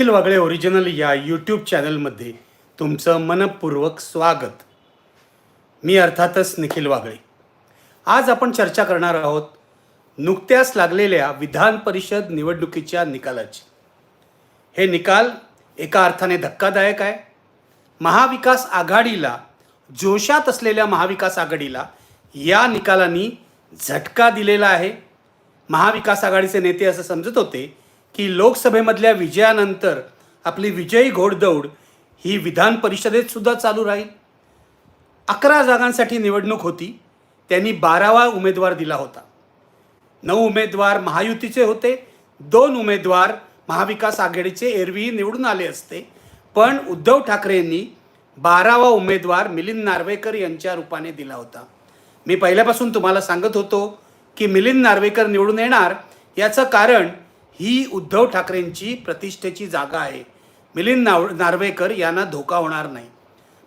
अखिल Wagle original या YouTube चॅनलमध्ये तुमचं मनपूर्वक स्वागत. मी अर्थातच निखिल वागळे. आज आपण चर्चा करणार आहोत नुकत्याच लागलेल्या विधान परिषद निवडणुकीच्या निकालाची. हे निकाल एका अर्थाने धक्कादायक आहे. महाविकास आघाडीला जोशात असलेल्या महाविकास आघाडीला या निकालांनी झटका दिलेला आहे. महाविकास आघाडीचे नेते असं समजत होते की लोकसभेमधल्या विजयानंतर आपली विजयी घोडदौड ही विधान परिषदेत सुद्धा चालू राहील. अकरा जागांसाठी निवडणूक होती. त्यांनी बारावा उमेदवार दिला होता. नऊ उमेदवार महायुतीचे होते. दोन उमेदवार महाविकास आघाडीचे एरवीही निवडून आले असते. पण उद्धव ठाकरेंनी बारावा उमेदवार मिलिंद नार्वेकर यांच्या रूपाने दिला होता. मी पहिल्यापासून तुम्हाला सांगत होतो की मिलिंद नार्वेकर निवडून येणार याचं कारण ही उद्धव ठाकरेंची प्रतिष्ठेची जागा आहे. मिलिंद नाव नार्वेकर यांना धोका होणार नाही.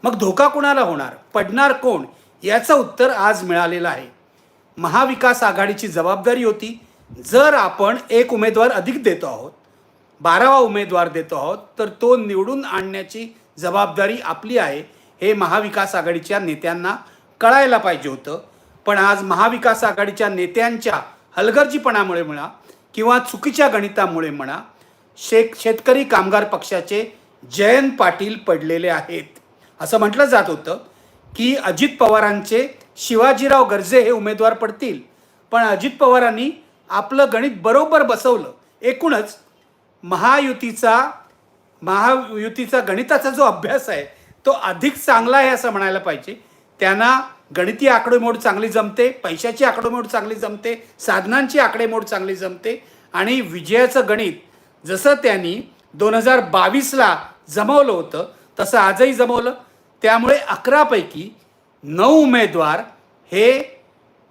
मग धोका कोणाला होणार? पडणार कोण? याचं उत्तर आज मिळालेलं आहे. महाविकास आघाडीची जबाबदारी होती. जर आपण एक उमेदवार अधिक देतो आहोत बारावा उमेदवार देतो आहोत तर तो निवडून आणण्याची जबाबदारी आपली आहे हे महाविकास आघाडीच्या नेत्यांना कळायला पाहिजे होतं. पण आज महाविकास आघाडीच्या नेत्यांच्या हलगर्जीपणामुळे म्हणा किंवा चुकीच्या गणितामुळे म्हणा शेक शेतकरी कामगार पक्षाचे जयंत पाटील पडलेले आहेत. असं म्हटलं जात होतं की अजित पवारांचे शिवाजीराव गर्जे हे उमेदवार पडतील. पण अजित पवारांनी आपलं गणित बरोबर बसवलं. एकूणच महायुतीचा महायुतीचा गणिताचा जो अभ्यास आहे तो अधिक चांगला आहे असं म्हणायला पाहिजे. त्यांना गणितीय आकडेमोड चांगली जमते पैशाची आकडेमोड चांगली जमते साधनांची आकडेमोड चांगली जमते आणि विजयाचं गणित जसं त्यांनी दोन हजार बावीसला जमवलं होतं तसं आजही जमवलं. त्यामुळे अकरापैकी नऊ उमेदवार हे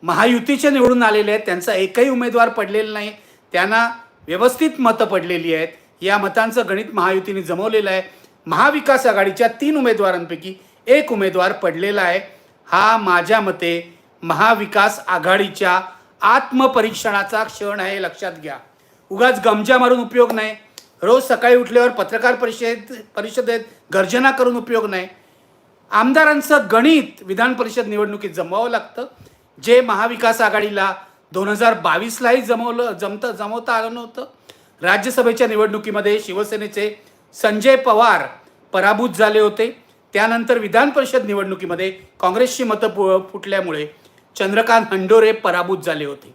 महायुतीचे निवडून आलेले आहेत. त्यांचा एकही उमेदवार पडलेला नाही. त्यांना व्यवस्थित मतं पडलेली आहेत. या मतांचं गणित महायुतीने जमवलेलं आहे. महाविकास आघाडीच्या तीन उमेदवारांपैकी एक उमेदवार पडलेला आहे. हा माझ्या मते महाविकास आघाडीच्या आत्मपरीक्षणाचा क्षण आहे लक्षात घ्या. उगाच गमजा मारून उपयोग नाही. रोज सकाळी उठल्यावर पत्रकार परिषद परिषदेत गर्जना करून उपयोग नाही. आमदारांचं गणित विधान परिषद निवडणुकीत जमवावं लागतं. जे महाविकास आघाडीला दोन हजार बावीसलाही जमवलं जमतं जमवता आलं नव्हतं. राज्यसभेच्या निवडणुकीमध्ये शिवसेनेचे संजय पवार पराभूत झाले होते. त्यानंतर विधान परिषद निवडणुकीमध्ये काँग्रेसची मतं फु फुटल्यामुळे चंद्रकांत हंडोरे पराभूत झाले होते.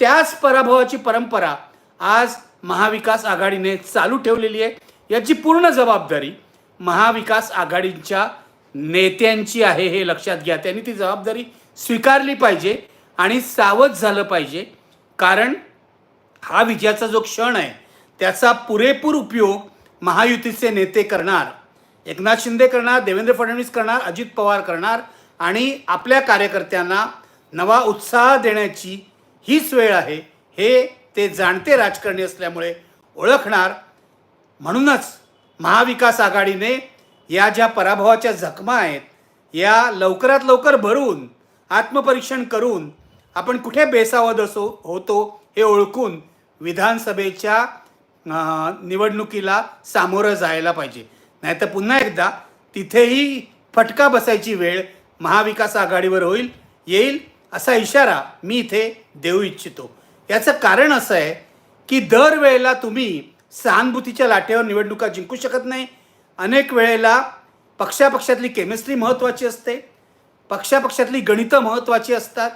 त्याच पराभवाची परंपरा आज महाविकास आघाडीने चालू ठेवलेली आहे. याची पूर्ण जबाबदारी महाविकास आघाडीच्या नेत्यांची आहे हे लक्षात घ्या. त्यांनी ती जबाबदारी स्वीकारली पाहिजे आणि सावध झालं पाहिजे. कारण हा विजयाचा जो क्षण आहे त्याचा पुरेपूर उपयोग महायुतीचे नेते करणार. एकनाथ शिंदे करणार देवेंद्र फडणवीस करणार अजित पवार करणार आणि आपल्या कार्यकर्त्यांना नवा उत्साह देण्याची हीच वेळ आहे. हे ते जाणते राजकारणी असल्यामुळे ओळखणार. म्हणूनच महाविकास आघाडीने या ज्या पराभवाच्या जखमा आहेत या लवकरात लवकर भरून आत्मपरीक्षण करून आपण कुठे बेसावध असो होतो हे ओळखून विधानसभेच्या निवडणुकीला सामोरं जायला पाहिजे. नाहीतर पुन्हा एकदा तिथेही फटका बसायची वेळ महाविकास आघाडीवर होईल येईल असा इशारा मी इथे देऊ इच्छितो. याचं कारण असं आहे की दरवेळेला तुम्ही सहानुभूतीच्या लाटेवर निवडणुका जिंकू शकत नाही. अनेक वेळेला पक्षापक्षातली केमिस्ट्री महत्त्वाची असते. पक्षापक्षातली गणितं महत्त्वाची असतात.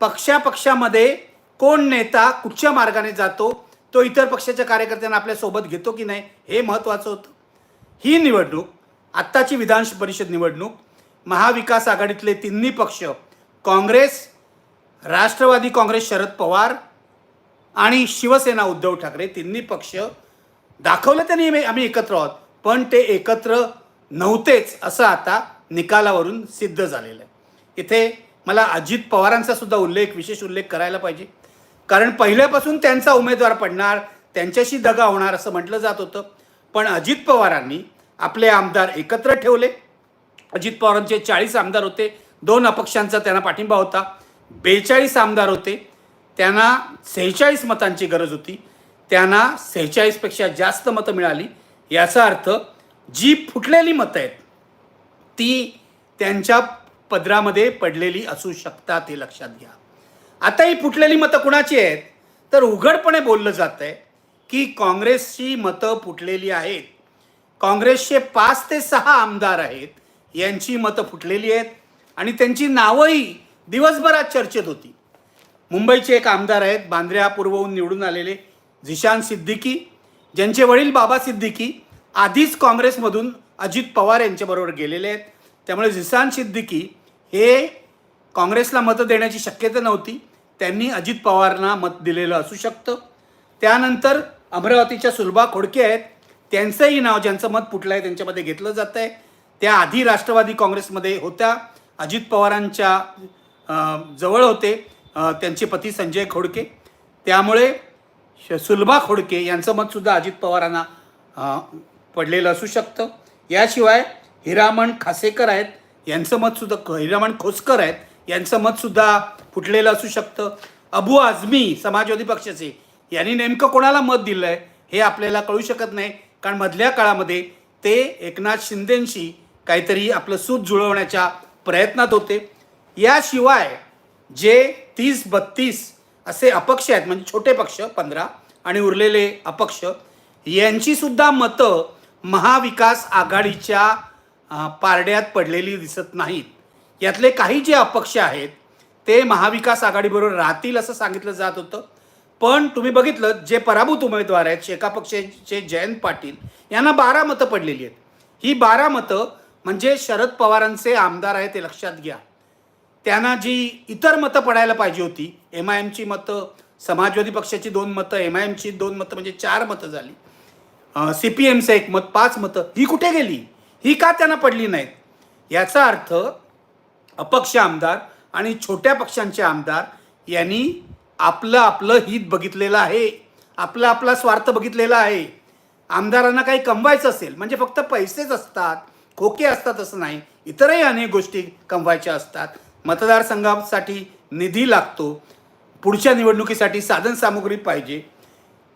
पक्षापक्षामध्ये कोण नेता कुठच्या मार्गाने जातो तो इतर पक्षाच्या कार्यकर्त्यांना आपल्यासोबत घेतो की नाही हे महत्त्वाचं होतं. ही निवडणूक आत्ताची विधान परिषद निवडणूक महाविकास आघाडीतले तिन्ही पक्ष काँग्रेस राष्ट्रवादी काँग्रेस शरद पवार आणि शिवसेना उद्धव ठाकरे तिन्ही पक्ष दाखवलं त्यांनी आम्ही- एकत्र आहोत. पण ते एकत्र नव्हतेच असं आता निकालावरून सिद्ध झालेलं आहे. इथे मला अजित पवारांचा सुद्धा उल्लेख विशेष उल्लेख करायला पाहिजे. कारण पहिल्यापासून त्यांचा उमेदवार पडणार त्यांच्याशी दगा होणार असं म्हटलं जात होतं. पण अजित पवारांनी आपले आमदार एकत्र ठेवले. अजित पवारांचे चाळीस आमदार होते. दोन अपक्षांचा त्यांना पाठिंबा होता. बेचाळीस आमदार होते. त्यांना सेहेचाळीस मतांची गरज होती. त्यांना सेहेचाळीसपेक्षा जास्त मतं मिळाली. याचा अर्थ जी फुटलेली मतं आहेत ती त्यांच्या पदरामध्ये पडलेली असू शकतात हे लक्षात घ्या. आता ही फुटलेली मतं कुणाची आहेत? तर उघडपणे बोललं जात आहे की काँग्रेसची मतं फुटलेली आहेत. काँग्रेसचे पाच ते सहा आमदार आहेत यांची मतं फुटलेली आहेत आणि त्यांची नावंही दिवसभरात चर्चेत होती. मुंबईचे एक आमदार आहेत बांद्र्या पूर्वहून निवडून आलेले झिशान सिद्दीकी. ज्यांचे वडील बाबा सिद्दीकी आधीच काँग्रेसमधून अजित पवार यांच्याबरोबर गेलेले आहेत. त्यामुळे झिशान सिद्दीकी हे काँग्रेसला मतं देण्याची शक्यता नव्हती. त्यांनी अजित पवारांना मत दिलेलं असू शकतं. त्यानंतर अमरावतीच्या सुलभा खोडके आहेत. त्यांचंही नाव ज्यांचं मत फुटलं आहे त्यांच्यामध्ये घेतलं जातं आहे त्या आधी राष्ट्रवादी काँग्रेसमध्ये होत्या. अजित पवारांच्या जवळ होते त्यांचे पती संजय खोडके. त्यामुळे श- सुलभा खोडके यांचं मतसुद्धा अजित पवारांना पडलेलं असू शकतं. याशिवाय हिरामण खासेकर आहेत. यांचं मतसुद्धा हिरामण खोसकर आहेत. यांचं मतसुद्धा फुटलेलं असू शकतं. अबू आझमी समाजवादी पक्षाचे यांनी नेमकं कोणाला मत दिलं आहे हे आपल्याला कळू शकत नाही. कारण मधल्या काळामध्ये ते एकनाथ शिंदेंशी काहीतरी आपलं सूत जुळवण्याच्या प्रयत्नात होते. याशिवाय जे तीस बत्तीस असे अपक्ष आहेत म्हणजे छोटे पक्ष पंधरा आणि उरलेले अपक्ष यांचीसुद्धा मतं महाविकास आघाडीच्या पारड्यात पडलेली दिसत नाहीत. यातले काही जे अपक्ष आहेत ते महाविकास आघाडीबरोबर राहतील असं सांगितलं जात होतं. पण तुम्ही बघितलं जे पराभूत उमेदवार आहेत शेका पक्षाचे जयंत पाटील यांना बारा मतं पडलेली आहेत. ही बारा मतं म्हणजे शरद पवारांचे आमदार आहेत ते लक्षात घ्या. त्यांना जी इतर मतं पडायला पाहिजे होती एम आय एमची मतं समाजवादी पक्षाची दोन मतं एम आय एमची दोन मतं म्हणजे चार मतं झाली. सी पी एमचं एक मत पाच मतं ही कुठे गेली? ही का त्यांना पडली नाहीत? याचा अर्थ अपक्ष आमदार आणि छोट्या पक्षांचे आमदार यांनी आपलं आपलं हित बघितलेलं आहे. आपला आपला स्वार्थ बघितलेला आहे. आमदारांना काही कमवायचं असेल म्हणजे फक्त पैसेच असतात खोके असतात असं नाही. इतरही अनेक गोष्टी कमवायच्या असतात. मतदारसंघासाठी निधी लागतो. पुढच्या निवडणुकीसाठी साधनसामुग्री पाहिजे.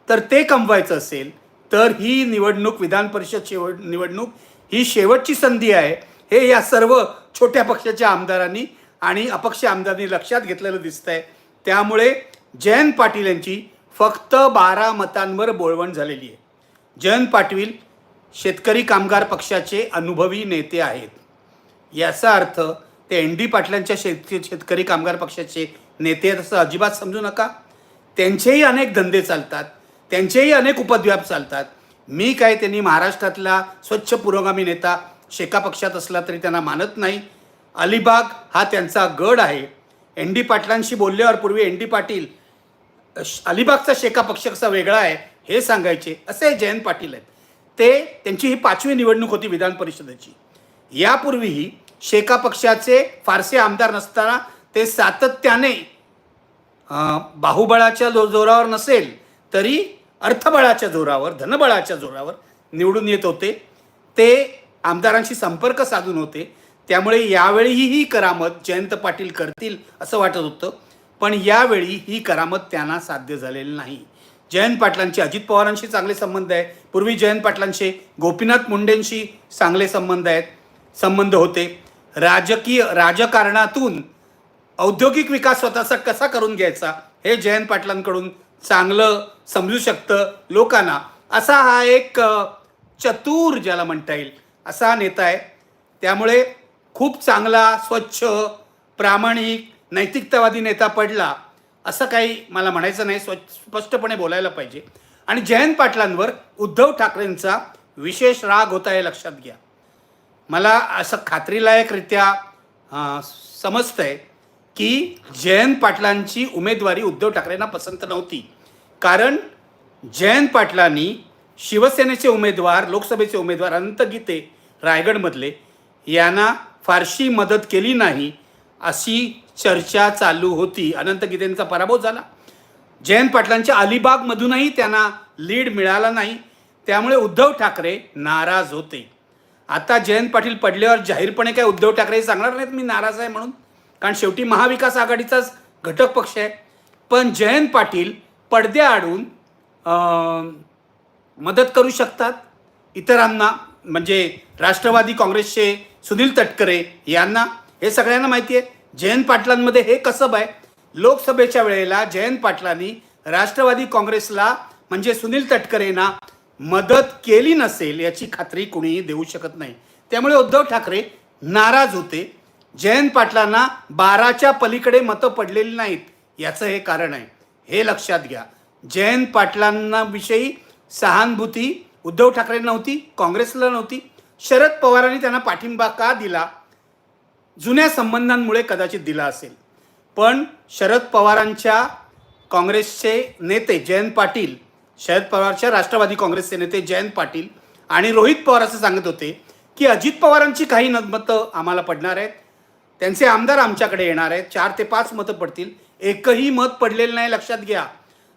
तर ते कमवायचं असेल तर ही निवडणूक विधान परिषद शेवट निवडणूक ही शेवटची संधी आहे. हे या सर्व छोट्या पक्षाच्या आमदारांनी आणि अपक्ष आमदारांनी लक्षात घेतलेलं दिसतंय. त्यामुळे जयंत पाटील यांची फक्त बारा मतांवर बोळवण झालेली आहे. जयंत पाटील शेतकरी कामगार पक्षाचे अनुभवी नेते आहेत. याचा अर्थ ते एन डी पाटलांच्या शेत शेतकरी कामगार पक्षाचे नेते आहेत असं अजिबात समजू नका. त्यांचेही अनेक धंदे चालतात त्यांचेही अनेक उपद्व्याप चालतात. मी काय त्यांनी महाराष्ट्रातला स्वच्छ पुरोगामी नेता शेका पक्षात असला तरी त्यांना मानत नाही. अलिबाग हा त्यांचा गड आहे. एन डी पाटलांशी बोलल्यावर पूर्वी एन डी पाटील श- अलिबागचा शेका पक्ष कसा वेगळा आहे हे सांगायचे असे जयंत पाटील आहेत. ते त्यांची ही पाचवी निवडणूक होती विधान परिषदेची. यापूर्वीही शेका पक्षाचे फारसे आमदार नसताना ते सातत्याने बाहुबळाच्या जो जोरावर नसेल तरी अर्थबळाच्या जोरावर धनबळाच्या जोरावर निवडून येत होते. ते आमदारांशी संपर्क साधून होते. त्यामुळे यावेळीही ही करामत जयंत पाटील करतील असं वाटत होतं. पण यावेळी ही करामत त्यांना साध्य झालेली नाही. जयंत पाटलांचे अजित पवारांशी चांगले संबंध आहे पूर्वी जयंत पाटलांचे गोपीनाथ मुंडेंशी चांगले संबंध आहेत संबंध होते. राजकीय राजकारणातून औद्योगिक विकास स्वतःचा कसा करून घ्यायचा हे जयंत पाटलांकडून चांगलं समजू शकतं लोकांना. असा हा एक चतुर ज्याला म्हणता येईल असा नेता आहे. त्यामुळे खूप चांगला स्वच्छ प्रामाणिक नैतिकतावादी नेता पडला असं काही मला म्हणायचं नाही. स्व स्पष्टपणे बोलायला पाहिजे. आणि जयंत पाटलांवर उद्धव ठाकरेंचा विशेष राग होता हे लक्षात घ्या. मला असं खात्रीलायकरित्या समजतं आहे की जयंत पाटलांची उमेदवारी उद्धव ठाकरेंना पसंत नव्हती. कारण जयंत पाटलांनी शिवसेनेचे उमेदवार लोकसभेचे उमेदवार अनंत गीते रायगडमधले यांना फारशी मदत केली नाही अशी चर्चा चालू होती. अनंत गीतेंचा पराभव झाला. जयंत पाटलांच्या अलिबागमधूनही त्यांना लीड मिळाला नाही. त्यामुळे उद्धव ठाकरे नाराज होते. आता जयंत पाटील पडल्यावर जाहीरपणे काय उद्धव ठाकरे हे सांगणार नाहीत मी नाराज आहे म्हणून. कारण शेवटी महाविकास आघाडीचाच घटक पक्ष आहे. पण जयंत पाटील पडद्याआडून मदत करू शकतात इतरांना. म्हणजे राष्ट्रवादी काँग्रेसचे सुनील तटकरे यांना हे सगळ्यांना माहिती आहे. जयंत पाटलांमध्ये हे कसब आहे. लोकसभेच्या वेळेला जयंत पाटलांनी राष्ट्रवादी काँग्रेसला म्हणजे सुनील तटकरेंना मदत केली नसेल याची खात्री कुणीही देऊ शकत नाही. त्यामुळे उद्धव ठाकरे नाराज होते. जयंत पाटलांना बाराच्या पलीकडे मतं पडलेली नाहीत याचं हे कारण आहे. हे लक्षात घ्या. जयंत पाटलांना विषयी सहानुभूती उद्धव ठाकरे नव्हती काँग्रेसला नव्हती. शरद पवारांनी त्यांना पाठिंबा का दिला? जुन्या संबंधांमुळे कदाचित दिला असेल. पण शरद पवारांच्या काँग्रेसचे नेते जयंत पाटील शरद पवारच्या राष्ट्रवादी काँग्रेसचे नेते जयंत पाटील आणि रोहित पवार असं सांगत होते की अजित पवारांची काही न- मतं आम्हाला पडणार आहेत. त्यांचे आमदार आमच्याकडे येणार आहेत. चार ते पाच मतं पडतील. एकही मत पडलेलं नाही लक्षात घ्या.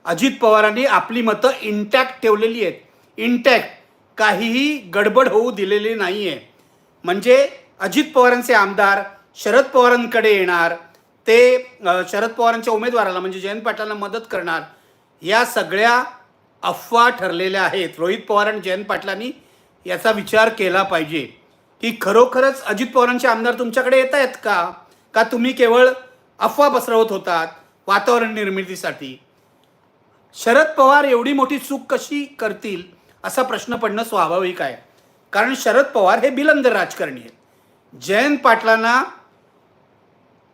अजित पवारांनी आपली मतं इंटॅक्ट ठेवलेली आहेत. इंटॅक्ट काहीही गडबड होऊ दिलेली नाही आहे म्हणजे अजित पवारांचे आमदार शरद पवारांकडे येणार ते शरद पवारांच्या उमेदवाराला म्हणजे जयंत पाटलांना मदत करणार या सगळ्या अफवा ठरलेल्या आहेत. रोहित पवार आणि जयंत पाटलांनी याचा विचार केला पाहिजे. की खरोखरच अजित पवारांचे आमदार तुमच्याकडे येत आहेत का? का तुम्ही केवळ अफवा पसरवत होतात वातावरण निर्मितीसाठी? शरद पवार एवढी मोठी चूक कशी करतील? असा प्रश्न पडणं स्वाभाविक आहे. कारण शरद पवार हे बिलंदर राजकारणी आहेत. जयंत पाटलांना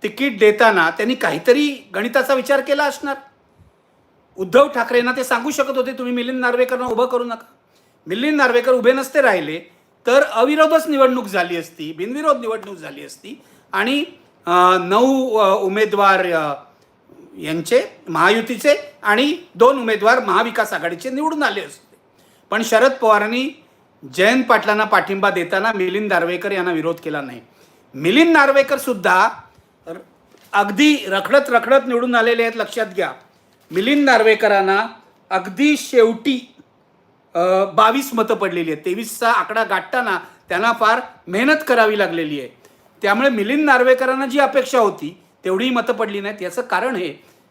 तिकीट देताना त्यांनी काहीतरी गणिताचा विचार केला असणार. उद्धव ठाकरेंना ते सांगू शकत होते तुम्ही मिलिंद नार्वेकरना उभं करू नका. मिलिंद नार्वेकर उभे नसते राहिले तर अविरोधच निवडणूक झाली असती बिनविरोध निवडणूक झाली असती. आणि नऊ उमेदवार यांचे महायुतीचे आणि दोन उमेदवार महाविकास आघाडीचे निवडून आले असते. पण शरद पवारांनी जयंत पाटलांना पाठिंबा देताना मिलिंद नार्वेकर यांना विरोध केला नाही. मिलिंद नार्वेकर सुद्धा अगदी रखडत रखडत निवडून आलेले आहेत लक्षात घ्या. मिलिंद नार्वेकरांना अगदी शेवटी बावीस मतं पडलेली आहेत. तेवीसचा आकडा गाठताना त्यांना फार मेहनत करावी लागलेली आहे. त्यामुळे मिलिंद नार्वेकरांना जी अपेक्षा होती तेवढी मतं पडली नाहीत. याचं कारण हे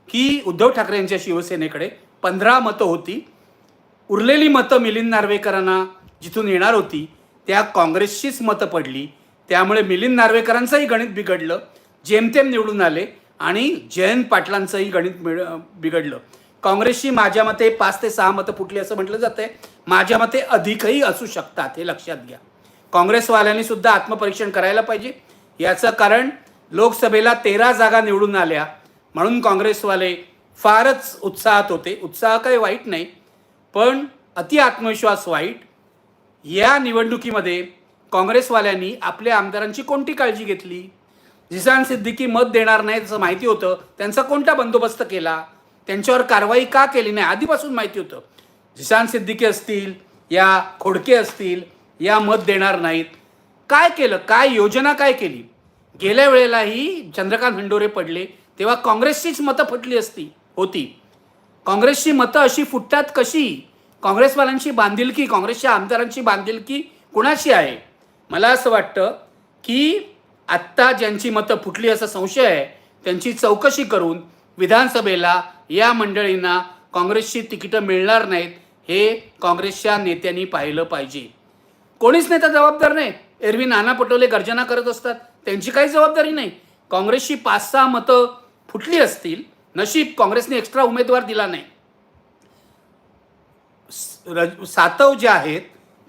की उद्धव ठाकरे यांच्या शिवसेनेकडे पंधरा मतं होती. उरलेली मतं मिलिंद नार्वेकरांना जिथून येणार होती त्या काँग्रेसचीच मतं पडली. त्यामुळे मिलिंद नार्वेकरांचंही गणित बिघडलं. जेमतेम निवडून आले आणि जयंत पाटलांचंही गणित मिळ बिघडलं. काँग्रेसची माझ्या मते पाच ते सहा मतं फुटली असं म्हटलं जातं आहे माझ्या मते अधिकही असू शकतात हे लक्षात घ्या. काँग्रेसवाल्यांनी सुद्धा आत्मपरीक्षण करायला पाहिजे. याचं कारण लोकसभेला तेरा जागा निवडून आल्या. म्हणून काँग्रेसवाले फारच उत्साहात होते. उत्साह काही वाईट नाही. पण अति आत्मविश्वास वाईट या निवडणुकीमध्ये काँग्रेसवाल्यांनी आपल्या आमदारांची कोणती काळजी घेतली? जिसान सिद्दीकी मत देणार नाही असं माहिती होतं. त्यांचा कोणता बंदोबस्त केला? त्यांच्यावर कारवाई का केली नाही? आधीपासून माहिती होतं. जिसान सिद्दीकी असतील या खोडके असतील या मत देणार नाहीत. काय केलं? काय योजना काय केली? गेल्या वेळेलाही चंद्रकांत हंडोरे पडले तेव्हा काँग्रेसचीच मतं फुटली असती होती. काँग्रेसची मतं अशी फुटतात कशी? काँग्रेसवाल्यांची बांधिलकी काँग्रेसच्या आमदारांची बांधिलकी कुणाशी आहे? मला असं वाटतं की आत्ता ज्यांची मतं फुटली असा संशय आहे त्यांची चौकशी करून विधानसभेला या मंडळींना काँग्रेसची तिकीटं मिळणार नाहीत हे काँग्रेसच्या नेत्यांनी पाहिलं पाहिजे. कोणीच नेता जबाबदार नाही. एरवी नाना पटोले गर्जना करत असतात. त्यांची काही जबाबदारी नाही. काँग्रेसची पाच सहा मतं फुटली असतील नशीब काँग्रेसने एक्स्ट्रा उमेदवार दिला नाही. रज- सातव जे आहेत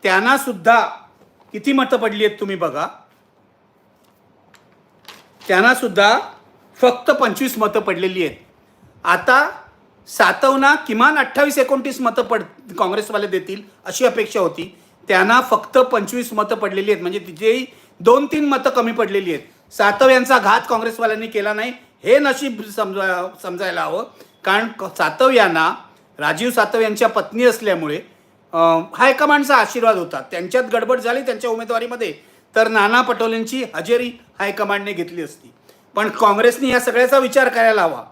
त्यांना सुद्धा किती मतं पडली आहेत तुम्ही बघा. त्यांना सुद्धा फक्त पंचवीस मतं पडलेली आहेत. आता सातवना किमान अठ्ठावीस एकोणतीस मतं पड काँग्रेसवाले देतील अशी अपेक्षा होती. त्यांना फक्त पंचवीस मतं पडलेली आहेत. म्हणजे तिचेही दोन तीन मतं कमी पडलेली आहेत. सातव यांचा घात काँग्रेसवाल्यांनी केला नाही. हे नशीब समजा समजायला हवं. कारण सातव यांना राजीव सातव यांच्या पत्नी असल्यामुळे हायकमांडचा आशीर्वाद होता. त्यांच्यात गडबड झाली त्यांच्या उमेदवारीमध्ये. तर नाना पटोलेंची हजेरी हायकमांडने घेतली असती. पण काँग्रेसने या सगळ्याचा विचार करायला हवा.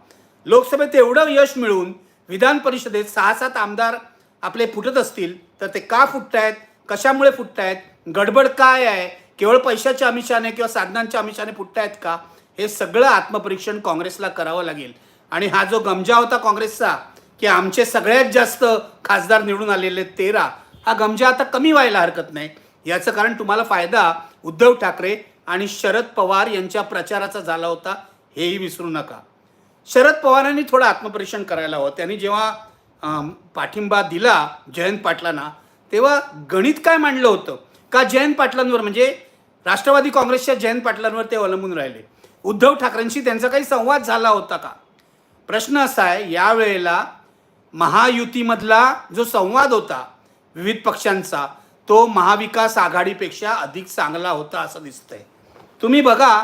लोकसभेत एवढं यश मिळवून विधान परिषदेत सहा सात आमदार आपले फुटत असतील तर ते का फुटतायत? कशामुळे फुटतायत? गडबड काय आहे? केवळ पैशाच्या अमिषाने किंवा साधनांच्या आमिषाने फुटतायत का? हे सगळं आत्मपरीक्षण काँग्रेसला करावं लागेल. आणि हा जो गमजा होता काँग्रेसचा की आमचे सगळ्यात जास्त खासदार निवडून आलेले तेरा हा गमजा आता कमी व्हायला हरकत नाही. याचं कारण तुम्हाला फायदा उद्धव ठाकरे आणि शरद पवार यांच्या प्रचाराचा झाला होता हेही विसरू नका. शरद पवारांनी थोडं आत्मपरीक्षण करायला हवं. त्यांनी जेव्हा पाठिंबा दिला जयंत पाटलांना तेव्हा गणित काय मांडलं होतं? का जयंत पाटलांवर म्हणजे राष्ट्रवादी काँग्रेसच्या जयंत पाटलांवर ते अवलंबून राहिले? उद्धव ठाकरेंशी त्यांचा काही संवाद झाला होता का? प्रश्न असा आहे यावेळेला महायुतीमधला जो संवाद होता विविध पक्षांचा तो महाविकास आघाडीपेक्षा अधिक चांगला होता असं दिसतंय. तुम्ही बघा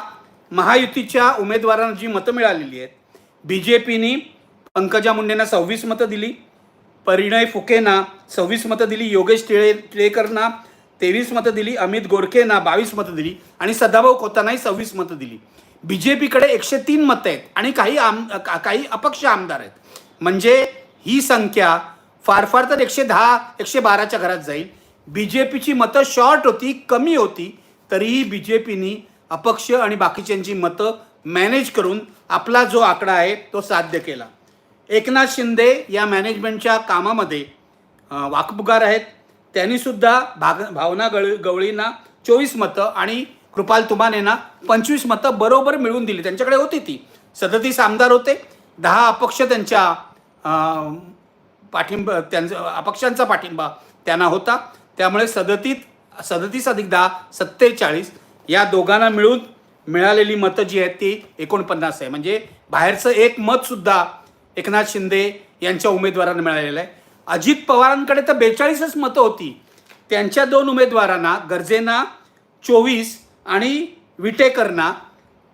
महायुतीच्या उमेदवारांना जी मतं मिळालेली आहेत बी जे पीनी पंकजा मुंडेंना सव्वीस मतं दिली परिणय फुकेंना सव्वीस मतं दिली योगेश टिळे टिळेकरना तेवीस मतं दिली अमित गोरखेंना बावीस मतं दिली आणि सदाभाऊ खोतांनाही सव्वीस मतं दिली. बी जे पीकडे एकशे तीन मतं आहेत आणि काही आम काही अपक्ष आमदार आहेत. म्हणजे ही संख्या फार फार तर एकशे दहा एकशे बाराच्या घरात जाईल. बी जे पीची मतं शॉर्ट होती कमी होती तरीही बी जे पीनी अपक्ष आणि बाकीच्यांची मतं मॅनेज करून आपला जो आकडा आहे तो साध्य केला. एकनाथ शिंदे या मॅनेजमेंटच्या कामामध्ये वाकबुगार आहेत. त्यांनीसुद्धा भाग भावना गळ गवळींना चोवीस मतं आणि कृपाल तुमानेना पंचवीस मतं बरोबर मिळवून दिली. त्यांच्याकडे होती ती. सदतीस आमदार होते. दहा अपक्ष त्यांच्या पाठिंबा त्यांचा अपक्षांचा पाठिंबा त्यांना होता. त्यामुळे सदतीत सदतीस अधिक दहा सत्तेचाळीस या दोघांना मिळून मिळालेली मतं जी आहेत ती एकोणपन्नास आहे. म्हणजे बाहेरचं एक मतसुद्धा एकनाथ शिंदे यांच्या उमेदवारांना मिळालेलं आहे. अजित पवारांकडे तर बेचाळीसच मतं होती. त्यांच्या दोन उमेदवारांना गरजेना चोवीस आणि विटेकरना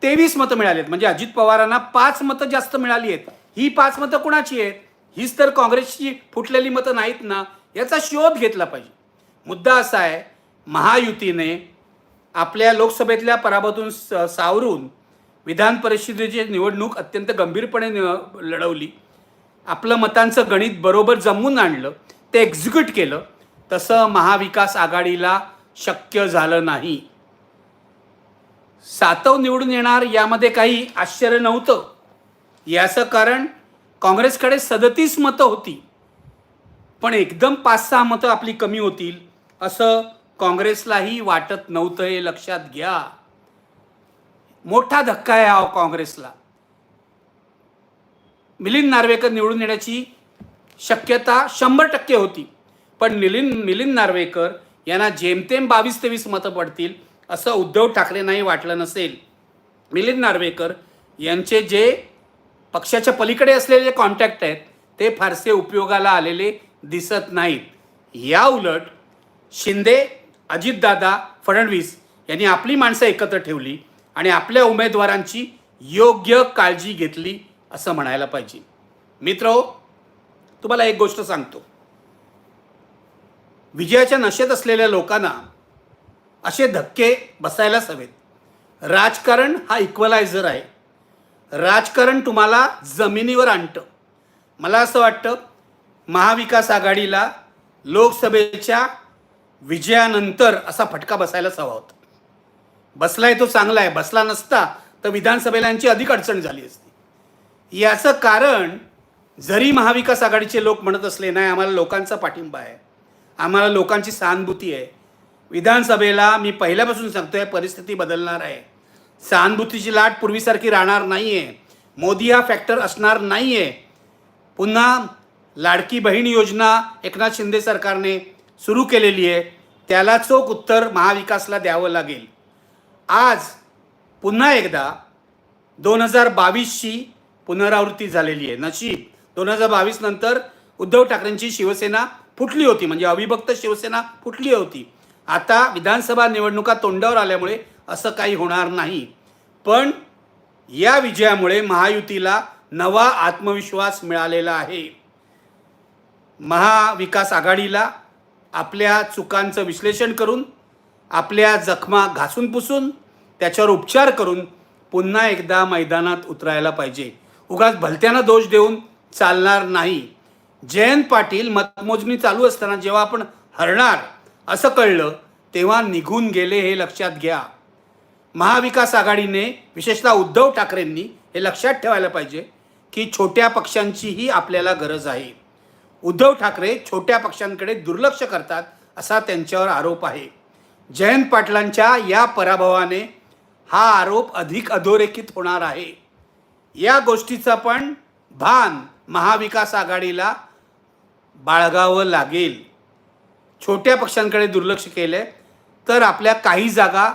तेवीस मतं मिळाली आहेत. म्हणजे अजित पवारांना पाच मतं जास्त मिळाली आहेत. ही पाच मतं कुणाची आहेत? हीच तर काँग्रेसची फुटलेली मतं नाहीत ना याचा शोध घेतला पाहिजे. मुद्दा असा आहे महायुतीने आपल्या लोकसभेतल्या पराभवातून सावरून विधान परिषदेची निवडणूक अत्यंत गंभीरपणे लढवली. आपलं मतांचं गणित बरोबर जमवून आणलं ते एक्झिक्यूट केलं. तसं महाविकास आघाडीला शक्य झालं नाही. सातव निवडून येणार यामध्ये काही आश्चर्य नव्हतं. याचं कारण काँग्रेसकडे सदतीस मतं होती. पण एकदम पाच सहा मतं आपली कमी होतील असं काँग्रेसलाही वाटत नव्हतं हे लक्षात घ्या. मोठा धक्का आहे हा काँग्रेसला. मिलिंद नार्वेकर निवडून येण्याची शक्यता शंभर टक्के होती. पण मिलिंद मिलिंद नार्वेकर यांना जेमतेम बावीस तेवीस मतं पडतील असं उद्धव ठाकरेंनाही वाटलं नसेल. मिलिंद नार्वेकर यांचे जे पक्षाच्या पलीकडे असलेले कॉन्टॅक्ट आहेत ते फारसे उपयोगाला आलेले दिसत नाहीत. या उलट शिंदे अजितदादा फडणवीस यांनी आपली माणसं एकत्र ठेवली आणि आपल्या उमेदवारांची योग्य काळजी घेतली असं म्हणायला पाहिजे. मित्र तुम्हाला एक गोष्ट सांगतो. विजयाच्या नशेत असलेल्या लोकांना असे धक्के बसायलाच हवेत. राजकारण हा इक्वलायझर आहे. राजकारण तुम्हाला जमिनीवर आणतं. मला असं वाटतं महाविकास आघाडीला लोकसभेच्या विजयानंतर असा फटका बसायलाच हवा होता. बसलाय तो चांगला आहे बसला नसता तर विधानसभेला यांची अधिक अडचण झाली असती. याचं कारण जरी महाविकास आघाडीचे लोक म्हणत असले नाही आम्हाला लोकांचा पाठिंबा आहे. आम्हाला लोकांची सहानुभूती आहे. विधानसभेला मी पहिल्यापासून सांगतोय परिस्थिती बदलणार आहे. सहानुभूतीची लाट पूर्वीसारखी राहणार नाही आहे मोदी हा फॅक्टर असणार नाही आहे पुन्हा लाडकी बहीण योजना एकनाथ शिंदे सरकारने सुरू केलेली आहे. त्याला चोख उत्तर महाविकासला द्यावं लागेल. आज पुन्हा एकदा दोन हजार बावीसची पुनरावृत्ती झालेली आहे. नशीब. दोन हजार बावीस नंतर उद्धव ठाकरेंची शिवसेना फुटली होती. म्हणजे अविभक्त शिवसेना फुटली होती. आता विधानसभा निवडणुका तोंडावर आल्यामुळे असं काही होणार नाही. पण या विजयामुळे महायुतीला नवा आत्मविश्वास मिळालेला आहे. महाविकास आघाडीला आपल्या चुकांचं विश्लेषण करून आपल्या जखमा घासून पुसून त्याच्यावर उपचार करून पुन्हा एकदा मैदानात उतरायला पाहिजे. उगाच भलत्यानं दोष देऊन चालणार नाही. जयंत पाटील मतमोजणी चालू असताना जेव्हा आपण हरणार असं कळलं तेव्हा निघून गेले हे लक्षात घ्या. महाविकास आघाडीने विशेषतः उद्धव ठाकरेंनी हे लक्षात ठेवायला पाहिजे की छोट्या पक्षांचीही आपल्याला गरज आहे. उद्धव ठाकरे छोट्या पक्षांकडे दुर्लक्ष करतात असा त्यांच्यावर आरोप आहे. जयंत पाटलांच्या या पराभवाने हा आरोप अधिक अधोरेखित होणार आहे. या गोष्टीचं पण भान महाविकास आघाडीला बाळगावं लागेल. छोट्या पक्षांकडे दुर्लक्ष केलं तर आपल्या काही जागा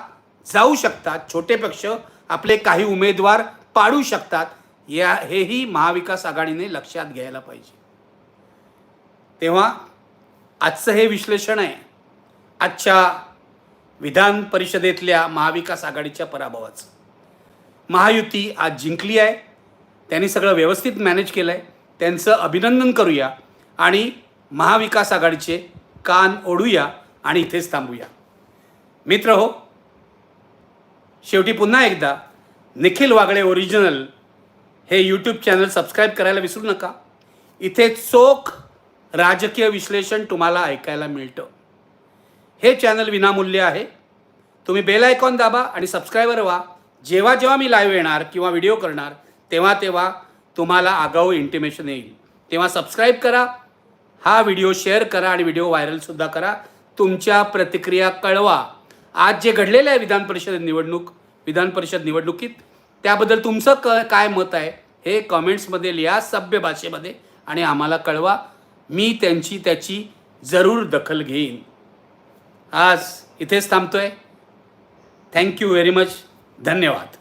जाऊ शकतात छोटे पक्ष आपले काही उमेदवार पाडू शकतात. या हेही महाविकास आघाडीने लक्षात घ्यायला पाहिजे. तेव्हा आजचं हे विश्लेषण आहे. आजच्या विधान परिषदेतल्या महाविकास आघाडीच्या पराभवाचं. महायुती आज जिंकली आहे. त्यांनी सगळं व्यवस्थित मॅनेज केलं आहे त्यांचं अभिनंदन करूया आणि महाविकास आघाडीचे कान ओढूया आणि इथेच थांबूया. मित्र हो शेवटी पुन्हा एकदा निखिल वागळे ओरिजिनल हे यूट्यूब चॅनल सबस्क्राईब करायला विसरू नका. इथे चोख राजकीय विश्लेषण तुम्हाला ऐकायला मिळतं. हे चॅनल विनामूल्य आहे. तुम्ही बेल आयकॉन दाबा आणि सबस्क्रायबर व्हा. जेव्हा जेव्हा मी लाईव्ह येणार किंवा व्हिडिओ करणार तेव्हा तेव्हा तुम्हाला आगाऊ इंटिमेशन येईल. तेव्हा सबस्क्राईब करा. हा व्हिडिओ शेअर करा आणि व्हिडिओ व्हायरलसुद्धा करा. तुमच्या प्रतिक्रिया कळवा. आज जे घडलेलं आहे विधान परिषद निवडणूक विधान परिषद निवडणुकीत त्याबद्दल तुमचं क काय मत आहे हे कॉमेंट्समध्ये लिहा सभ्य भाषेमध्ये आणि आम्हाला कळवा. मी त्यांची त्याची जरूर दखल घेईन. आज इथेच थांबतोय. थँक्यू व्हेरी मच धन्यवाद.